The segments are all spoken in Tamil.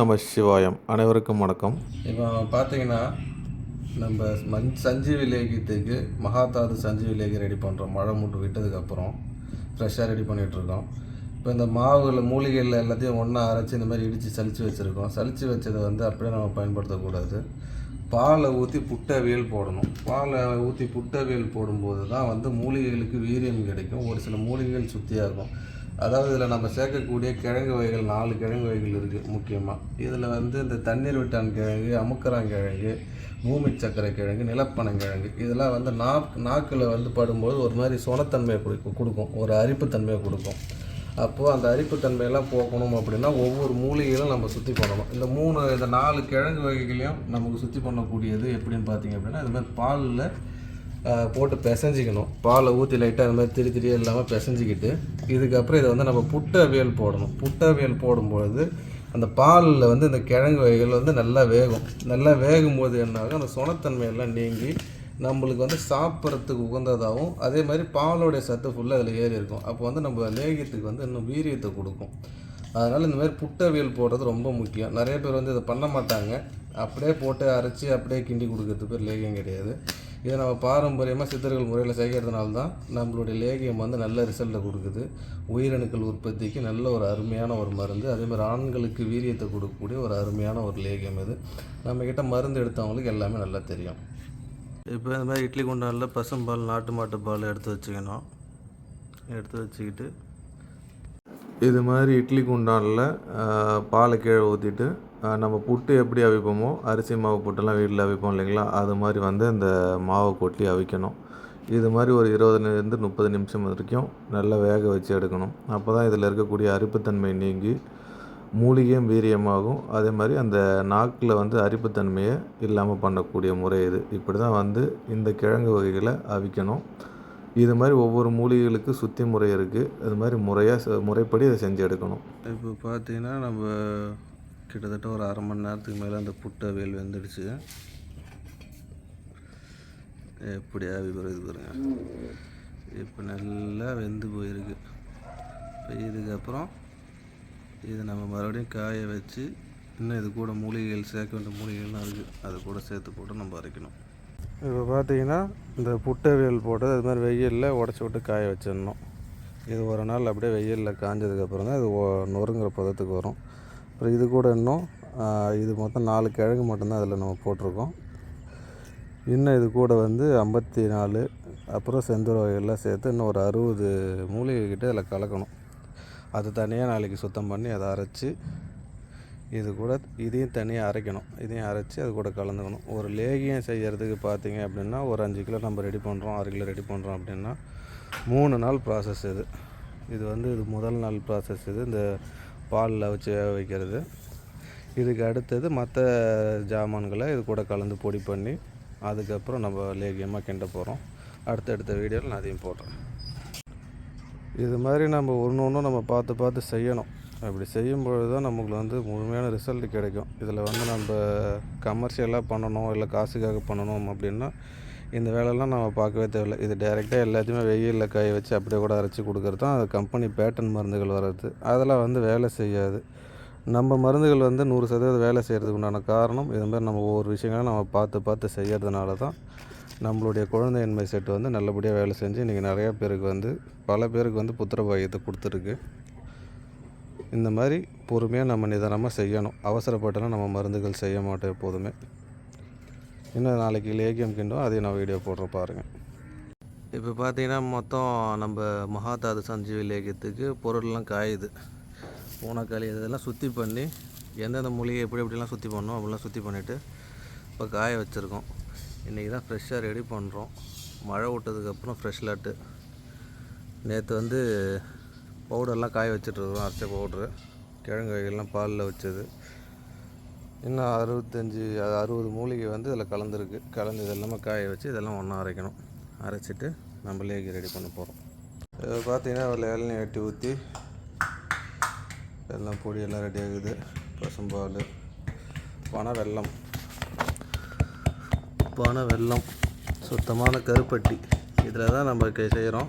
நம சிவாயம். அனைவருக்கும் வணக்கம். இப்போ பார்த்தீங்கன்னா நம்ம மண் சஞ்சீவி லேகியத்துக்கு மகாதாது சஞ்சீவி லேகி ரெடி பண்ணுறோம் மழை மூட்டு விட்டதுக்கப்புறம் ஃப்ரெஷ்ஷாக ரெடி பண்ணிகிட்ருக்கோம் இப்போ இந்த மாவுகளில் மூலிகைகள் எல்லாத்தையும் ஒன்றா அரைச்சி இந்த மாதிரி இடித்து சலித்து வச்சுருக்கோம். சலித்து வச்சதை வந்து அப்படியே நம்ம பயன்படுத்தக்கூடாது. பாலை ஊற்றி புட்டவியல் போடணும். பாலை ஊற்றி புட்டவியல் போடும்போது தான் வந்து மூலிகைகளுக்கு வீரியம் கிடைக்கும். ஒரு சில மூலிகைகள் சுத்தியாக இருக்கும் அதாவது இதில் நம்ம சேர்க்கக்கூடிய கிழங்கு வகைகள் நாலு கிழங்கு வகைகள் இருக்குது முக்கியமாக இதில் வந்து இந்த தண்ணீர் விட்டான் கிழங்கு அமுக்கராங்கிழங்கு பூமி சக்கரை கிழங்கு நிலப்பனங்கிழங்கு இதெல்லாம் வந்து நாக் நாக்கில் வந்து படும்போது ஒரு மாதிரி சொனத்தன்மையை கொடுக்கும் கொடுக்கும். ஒரு அரிப்புத்தன்மையை கொடுக்கும். அப்போது அந்த அரிப்புத்தன்மையெல்லாம் போக்கணும் அப்படின்னா ஒவ்வொரு மூலிகையிலும் நம்ம சுற்றி பண்ணணும். இந்த மூணு இந்த நாலு கிழங்கு வகைகளையும் நமக்கு சுற்றி பண்ணக்கூடியது எப்படின்னு பார்த்தீங்க அப்படின்னா இது மாதிரி பாலில் போட்டு பிசைஞ்சிக்கணும். பாலை ஊற்றி லைட்டாக அது மாதிரி திரி திரியே இல்லாமல் பிசைஞ்சிக்கிட்டு இதுக்கப்புறம் இதை வந்து நம்ம புட்டவியல் போடணும். புட்டவியல் போடும்பொழுது அந்த பாலில் வந்து இந்த கிழங்கு வகைகள் வந்து நல்லா வேகும். நல்லா வேகும் போது அந்த சுணத்தன்மையெல்லாம் நீங்கி நம்மளுக்கு வந்து சாப்பிட்றதுக்கு உகந்ததாகவும் அதே மாதிரி பாலோடைய சத்து ஃபுல்லாக அதில் ஏறி இருக்கும். அப்போ வந்து நம்ம லேகியத்துக்கு வந்து இன்னும் வீரியத்தை கொடுக்கும். அதனால் இந்த மாதிரி புட்டவியல் போடுறது ரொம்ப முக்கியம். நிறைய பேர் வந்து இதை பண்ண மாட்டாங்க. அப்படியே போட்டு அரைச்சி அப்படியே கிண்டி கொடுக்கறது பேர் லேகியம் கிடையாது. இதை நம்ம பாரம்பரியமாக சித்தர்கள் முறையில் செய்கிறதுனால தான் நம்மளுடைய லேகியம் வந்து நல்ல ரிசல்ட்டை கொடுக்குது. உயிரணுக்கள் உற்பத்திக்கு நல்ல ஒரு அருமையான ஒரு மருந்து. அதே மாதிரி ஆண்களுக்கு வீரியத்தை கொடுக்கக்கூடிய ஒரு அருமையான ஒரு லேகியம் இது. நம்மக்கிட்ட மருந்து எடுத்தவங்களுக்கு எல்லாமே நல்லா தெரியும். இப்போ இந்த மாதிரி இட்லி குண்டானில் பசும்பால் நாட்டு மாட்டு பால் எடுத்து வச்சுக்கணும். எடுத்து வச்சுக்கிட்டு. இது மாதிரி இட்லி குண்டானில் பாலை கீழே ஊற்றிட்டு நம்ம புட்டு எப்படி அவிப்போமோ அரிசி மாவு புட்டெல்லாம் வீட்டில் அவிப்போம் இல்லைங்களா? அது மாதிரி வந்து இந்த மாவை கொட்டி அவிக்கணும். இது மாதிரி ஒரு இருபதுலேருந்து முப்பது நிமிஷம் வரைக்கும் நல்லா வேக வச்சு எடுக்கணும். அப்போ தான் இதில் இருக்கக்கூடிய அரிப்புத்தன்மை நீங்கி மூலிகையும் வீரியமாகும் அதே மாதிரி அந்த நாக்கில் வந்து அரிப்புத்தன்மையை இல்லாமல் பண்ணக்கூடிய முறை இது. இப்படி தான் வந்து இந்த கிழங்கு வகைகளை அவிக்கணும். இது மாதிரி ஒவ்வொரு மூலிகைகளுக்கு சுத்தி முறை இருக்குது. அது மாதிரி முறையாக முறைப்படி அதை செஞ்சு எடுக்கணும். இப்போ பார்த்தீங்கன்னா நம்ம கிட்டத்தட்ட ஒரு அரை மணி நேரத்துக்கு மேலே அந்த புட்டு அவியல் வெந்துடுச்சு. எப்படி ஆவி வருது பாருங்க. இப்போ நல்லா வெந்து போயிருக்கு. இப்போ இதுக்கப்புறம் இது நம்ம மறுபடியும் காய வச்சு இன்னும் இது கூட மூலிகைகள் சேர்க்க வேண்டிய மூலிகைகள்லாம் இருக்குது அது கூட சேர்த்து போட்டு நம்ம அரைக்கணும். இப்போ பார்த்தீங்கன்னா இந்த புட்டவியல் போட்டு அது மாதிரி வெயிலில் உடச்சி விட்டு காய வச்சிடணும். இது ஒரு நாள் அப்படியே வெயிலில் காஞ்சதுக்கப்புறம் தான் இது நொறுங்குற பதத்துக்கு வரும். அப்புறம் இது கூட இன்னும் இது மொத்தம் நாலு கிழங்கு மட்டும்தான் அதில் நம்ம போட்டிருக்கோம். இன்னும் இது கூட வந்து ஐம்பத்தி நாலு அப்புறம் செந்தூர வகையெல்லாம் சேர்த்து இன்னும் ஒரு அறுபது மூலிகைக்கிட்ட அதில் கலக்கணும். அது தனியாக நாளைக்கு சுத்தம் பண்ணி அதை அரைச்சி இது கூட இதையும் தனியாக அரைக்கணும். இதையும் அரைச்சி அது கூட கலந்துக்கணும். ஒரு லேகியம் செய்கிறதுக்கு பார்த்தீங்க அப்படின்னா ஒரு அஞ்சு கிலோ நம்ம ரெடி பண்ணுறோம் ஆறு கிலோ ரெடி பண்ணுறோம் அப்படின்னா மூணு நாள் ப்ராசஸ் இது. இது வந்து இது முதல் நாள் ப்ராசஸ் இது. இந்த பாலில் வச்சு வேக வைக்கிறது. இதுக்கு அடுத்தது மற்ற ஜாமான்களை இது கூட கலந்து பொடி பண்ணி அதுக்கப்புறம் நம்ம லேகியமாக கிண்ட போகிறோம் அடுத்தடுத்த வீடியோவில் நான் அதையும் போடுறேன். இது மாதிரி நம்ம ஒன்று ஒன்றும் நம்ம பார்த்து பார்த்து செய்யணும். அப்படி செய்யும்பொழுது தான் நமக்கு வந்து முழுமையான ரிசல்ட் கிடைக்கும். இதில் வந்து நம்ம கமர்ஷியலாக பண்ணணும் இல்லை காசுக்காக பண்ணணும் அப்படின்னா இந்த வேலையெல்லாம் நம்ம பார்க்கவே தேவையில்லை. இது டைரெக்டாக எல்லாத்தையுமே வெயிலில் காய வச்சு அப்படியே கூட அரைச்சி கொடுக்குறது தான். அது கம்பெனி பேட்டன் மருந்துகள் வர்றது. அதெல்லாம் வந்து வேலை செய்யாது. நம்ம மருந்துகள் வந்து நூறு சதவீதம் வேலை செய்கிறதுக்கு உண்டான காரணம் இது மாதிரி நம்ம ஒவ்வொரு விஷயங்களும் நம்ம பார்த்து பார்த்து செய்கிறதுனால தான் நம்மளுடைய குழந்தையின்மை செட்டு வந்து நல்லபடியாக வேலை செஞ்சு இன்றைக்கி நிறையா பேருக்கு வந்து பல பேருக்கு வந்து புத்திரபாகியத்தை கொடுத்துருக்கு. இந்த மாதிரி பொறுமையாக நம்ம நிதானமாக செய்யணும். அவசரப்பட்டெல்லாம் நம்ம மருந்துகள் செய்ய மாட்டோம் எப்போதுமே. இன்னும் நாளைக்கு லேகியம் கிண்டும் அதையும் நான் வீடியோ போடுறேன் பாருங்கள் இப்போ பார்த்தீங்கன்னா மொத்தம் நம்ம மகாதாது சஞ்சீவி லேகியத்துக்கு பொருள்லாம் காயுது. பூனைக்காளி இதெல்லாம் சுத்தி பண்ணி எந்தெந்த மூலிகை எப்படி எப்படிலாம் சுற்றி பண்ணோம் அப்படிலாம் சுற்றி பண்ணிவிட்டு இப்போ காய வச்சுருக்கோம். இன்றைக்கி தான் ஃப்ரெஷ்ஷாக ரெடி பண்ணுறோம் மழை விட்டதுக்கப்புறம் ஃப்ரெஷ் லாட்டு நேற்று வந்து பவுடர்லாம் காய வச்சிட்ருக்குறோம் அரைச்ச பவுட்ரு கிழங்கு வகைகள்லாம் பாலில் வச்சது. இன்னும் அறுபத்தஞ்சி அது அறுபது மூலிகை வந்து இதில் கலந்துருக்கு. கலந்து இதெல்லாமே காய வச்சு இதெல்லாம் ஒன்றா அரைக்கணும். அரைச்சிட்டு நம்ம ரெடி பண்ண போகிறோம் இது பார்த்தீங்கன்னா ஒரு இளநீ வெட்டி ஊற்றி எல்லாம் பொடி எல்லாம் ரெடி ஆகுது. பசும்பால் பனை வெல்லம். பனை வெல்லம் சுத்தமான கருப்பட்டி. இதில் தான் நம்ம க- செய்கிறோம்.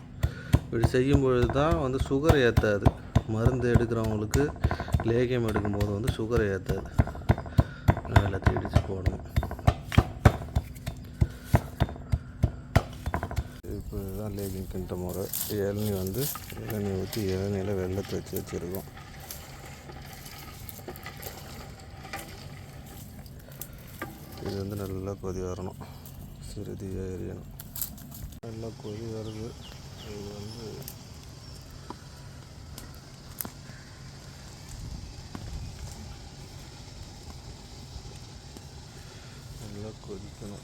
இப்படி செய்யும்பொழுது தான் வந்து சுகர் ஏற்றாது மருந்து எடுக்கிறவங்களுக்கு லேகியம் எடுக்கும்போது வந்து சுகர் ஏற்றாது நான் எல்லாத்தையும் இடித்து போடணும். இப்போ இதுதான் லேகியம் கிண்ட முறை. இளநீ வந்து இளநீ ஊற்றி இளநியில் வெள்ளத்தை வச்சு வச்சுருக்கோம். இது வந்து நல்லா கொதி வரணும். சிறுதியாக எரியணும் நல்லா கொதி வருது. இது வந்து நல்லா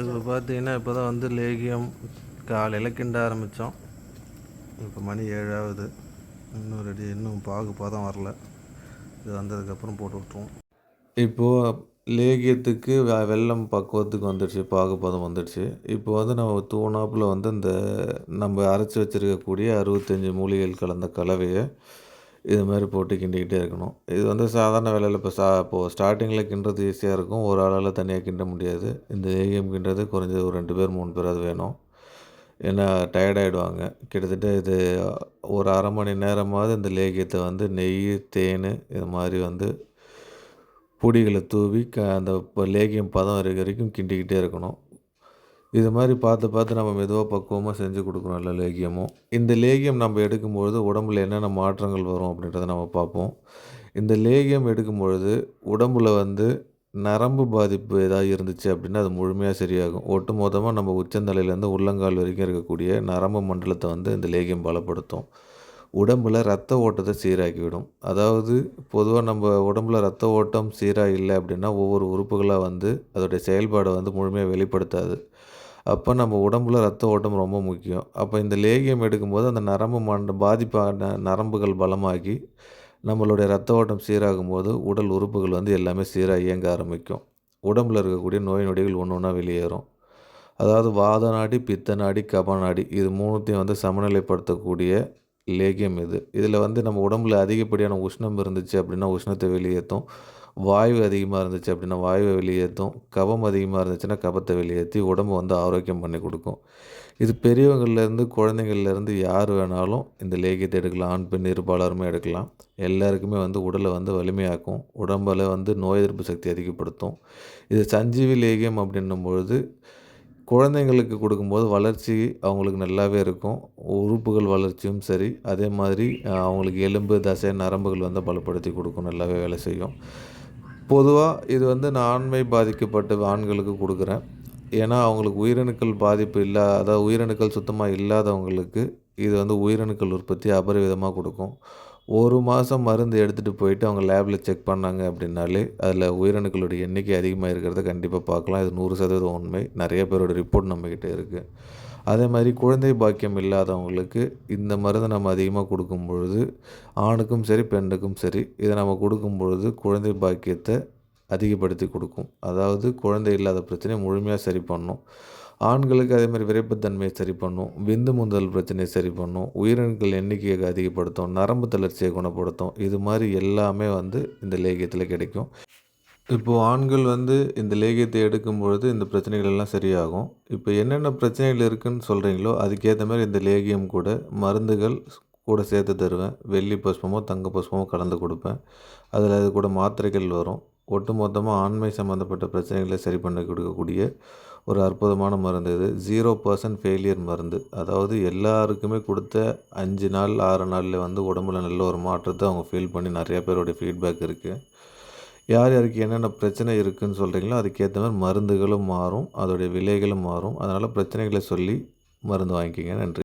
இப்போ பார்த்தீங்கன்னா இப்போ தான் வந்து லேகியம் காலையில் கிண்ட ஆரம்பித்தோம் இப்போ மணி ஏழாவது. இன்னும் ரெடி இன்னும் பாகு பதம் வரல. இது வந்ததுக்கப்புறம் போட்டு விட்ருவோம் இப்போது லேகியத்துக்கு வெ- பக்குவத்துக்கு வந்துடுச்சு பாகுபதம் வந்துடுச்சு. இப்போ வந்து நம்ம தூணாப்பில் வந்து இந்த நம்ம அரைச்சி வச்சுருக்கக்கூடிய அறுபத்தஞ்சி மூலிகைகள் கலந்த கலவையை இது மாதிரி போட்டு கிண்டிக்கிட்டே இருக்கணும். இது வந்து சாதாரண வேலையில் இப்போ சா இப்போது ஸ்டார்டிங்கில் கிண்டுறது ஈஸியாக இருக்கும். ஒரு ஆளால் தனியாக கிண்ட முடியாது. இந்த லேகியம் கிண்டுறது குறைஞ்சது ஒரு ரெண்டு பேர் மூணு பேர் அது வேணும். ஏன்னா டயர்டாகிடுவாங்க கிட்டத்தட்ட இது ஒரு அரை மணி நேரமாவது இந்த லேகியத்தை வந்து நெய் தேன் இது மாதிரி வந்து பொடிகளை தூவி க அந்த லேகியம் பதம் இருக்க வரைக்கும் கிண்டிக்கிட்டே இருக்கணும். இது மாதிரி பார்த்து பார்த்து நம்ம மெதுவாக பக்குவமாக செஞ்சு கொடுக்கணும் எல்லா லேகியமும். இந்த லேகியம் நம்ம எடுக்கும்பொழுது உடம்புல என்னென்ன மாற்றங்கள் வரும் அப்படின்றத நம்ம பார்ப்போம். இந்த லேகியம் எடுக்கும் பொழுது உடம்புல வந்து நரம்பு பாதிப்பு ஏதாவது இருந்துச்சு அப்படின்னா அது முழுமையாக சரியாகும். ஒட்டு மொத்தமாக நம்ம உச்சந்தலையிலேருந்து உள்ளங்கால் வரைக்கும் இருக்கக்கூடிய நரம்பு மண்டலத்தை வந்து இந்த லேகியம் பலப்படுத்தும். உடம்பில் ரத்த ஓட்டத்தை சீராக்கிவிடும். அதாவது பொதுவாக நம்ம உடம்புல ரத்த ஓட்டம் சீராக இல்லை அப்படின்னா ஒவ்வொரு உறுப்புகளாக வந்து அதோடைய செயல்பாடை வந்து முழுமையாக வெளிப்படுத்தாது. அப்போ நம்ம உடம்புல ரத்த ஓட்டம் ரொம்ப முக்கியம். அப்போ இந்த லேகியம் எடுக்கும்போது அந்த நரம்பு மண்ட பாதிப்பான நரம்புகள் பலமாகி நம்மளுடைய ரத்த ஓட்டம் சீராகும் போது உடல் உறுப்புகள் வந்து எல்லாமே சீராக இயங்க ஆரம்பிக்கும். உடம்புல இருக்கக்கூடிய நோய் நொடிகள் ஒன்று ஒன்றா வெளியேறும். அதாவது வாத நாடி பித்த நாடி கப நாடி இது மூணுத்தையும் வந்து சமநிலைப்படுத்தக்கூடிய லேகியம் இது. இதில் வந்து நம்ம உடம்புல அதிகப்படியான உஷ்ணம் இருந்துச்சு அப்படின்னா உஷ்ணத்தை வெளியேற்றும். வாயு அதிகமாக இருந்துச்சு அப்படின்னா வாயுவை வெளியேற்றும் கபம் அதிகமாக இருந்துச்சுன்னா கபத்தை வெளியேற்றி உடம்பு வந்து ஆரோக்கியம் பண்ணி கொடுக்கும். இது பெரியவங்கள்லேருந்து குழந்தைங்கள்லேருந்து யார் வேணாலும் இந்த லேகியத்தை எடுக்கலாம் ஆண் பெண் இருபாலருமே எடுக்கலாம். எல்லாருக்குமே வந்து உடலை வந்து வலிமையாக்கும் உடம்பில் வந்து நோய் எதிர்ப்பு சக்தி அதிகப்படுத்தும். இது சஞ்சீவி லேகியம் அப்படின்னும் பொழுது குழந்தைங்களுக்கு கொடுக்கும்போது வளர்ச்சி அவங்களுக்கு நல்லாவே இருக்கும். உறுப்புகள் வளர்ச்சியும் சரி அதே மாதிரி அவங்களுக்கு எலும்பு தசை நரம்புகள் வந்து பலப்படுத்தி கொடுக்கும் நல்லாவே வேலை செய்யும். பொதுவாக இது வந்து நான் ஆண்மை பாதிக்கப்பட்ட ஆண்களுக்கு கொடுக்குறேன். ஏன்னா அவங்களுக்கு உயிரணுக்கள் பாதிப்பு இல்லாத அதாவது உயிரணுக்கள் சுத்தமாக இல்லாதவங்களுக்கு இது வந்து உயிரணுக்கள் உற்பத்தி அபரிவிதமாக கொடுக்கும். ஒரு மாதம் மருந்து எடுத்துகிட்டு போயிட்டு அவங்க லேபில் செக் பண்ணாங்க அப்படின்னாலே அதில் உயிரணுக்களுடைய எண்ணிக்கை அதிகமாக இருக்கிறத கண்டிப்பாக பார்க்கலாம். இது நூறு சதவீதம் உண்மை. நிறைய பேரோட ரிப்போர்ட் நம்மக்கிட்ட இருக்குது அதே மாதிரி குழந்தை பாக்கியம் இல்லாதவங்களுக்கு இந்த மருந்தை நம்ம அதிகமாக கொடுக்கும் பொழுது ஆணுக்கும் சரி பெண்ணுக்கும் சரி இதை நம்ம கொடுக்கும் பொழுது குழந்தை பாக்கியத்தை அதிகப்படுத்தி கொடுக்கும். அதாவது குழந்தை இல்லாத பிரச்சனையை முழுமையாக சரி பண்ணும். ஆண்களுக்கு அதே மாதிரி விரைப்புத்தன்மையை சரி பண்ணும். விந்து முந்தல் பிரச்சனையை சரி பண்ணும். உயிரணுக்கள் எண்ணிக்கையை அதிகப்படுத்தும். நரம்பு தளர்ச்சியை குணப்படுத்தும். இது மாதிரி எல்லாமே வந்து இந்த லேகியத்தில் கிடைக்கும். இப்போது ஆண்கள் வந்து இந்த லேகியத்தை எடுக்கும் பொழுது இந்த பிரச்சனைகள் எல்லாம் சரியாகும். இப்போ என்னென்ன பிரச்சனைகள் இருக்குன்னு சொல்கிறீங்களோ அதுக்கேற்ற மாதிரி இந்த லேகியம் கூட மருந்துகள் கூட சேர்த்து தருவேன். வெள்ளி புஷ்பமோ தங்க புஷ்பமோ கலந்து கொடுப்பேன். அதில் அது கூட மாத்திரைகள் வரும். ஒட்டு மொத்தமாக ஆண்மை சம்மந்தப்பட்ட பிரச்சனைகளை சரி பண்ணி கொடுக்கக்கூடிய ஒரு அற்புதமான மருந்து இது. ஜீரோ பர்சன்ட் ஃபெயிலியர் மருந்து. அதாவது எல்லாருக்குமே கொடுத்த அஞ்சு நாள் ஆறு நாளில் வந்து உடம்புல நல்ல ஒரு மாற்றத்தை அவங்க ஃபீல் பண்ணி நிறையா பேருடைய ஃபீட்பேக் இருக்குது யார் யாருக்கு என்னென்ன பிரச்சனை இருக்குதுன்னு சொல்கிறீங்களோ அதுக்கேற்ற மாதிரி மருந்துகளும் மாறும் அதோடைய விலைகளும் மாறும். அதனால் பிரச்சனைகளை சொல்லி மருந்து வாங்கிக்கோங்க. நன்றி.